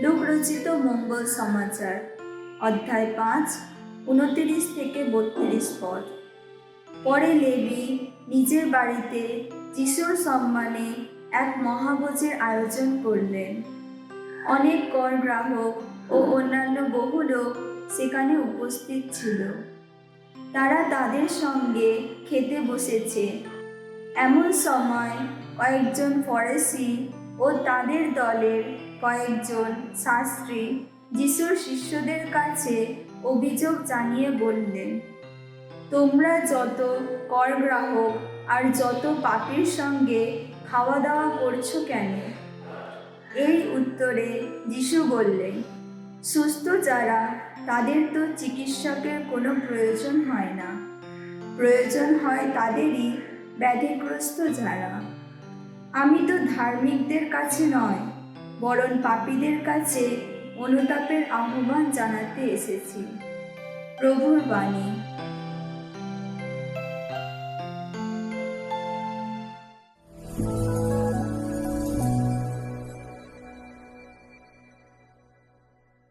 লোক রচিত মঙ্গল সমাচার, অধ্যায় পাঁচ, উনত্রিশ থেকে বত্রিশ পদ। পরে লেবি নিজের বাড়িতে যিশুর সম্মানে এক মহাভোজের আয়োজন করলেন। অনেক কর গ্রাহক ও অন্যান্য বহু লোক সেখানে উপস্থিত ছিল। তারা তাদের সঙ্গে খেতে বসেছে। এমন সময় কয়েকজন ফরেসি ও তাদের দলের কয়েকজন শাস্ত্রী যিশুর শিষ্যদের কাছে অভিযোগ জানিয়ে বললেন, তোমরা যত কর গ্রাহক আর যত পাপির সঙ্গে খাওয়া দাওয়া করছ কেন? এই উত্তরে যিশু বললেন, সুস্থ যারা, তাদের তো চিকিৎসকের কোনো প্রয়োজন হয় না। প্রয়োজন হয় তাদেরই ব্যাধিগ্রস্ত যারা। আমি তো ধার্মিকদের কাছে নয় বরং পাপীদের কাছে অনুতাপের আহ্বান জানাতে এসেছি। প্রভুর বাণী।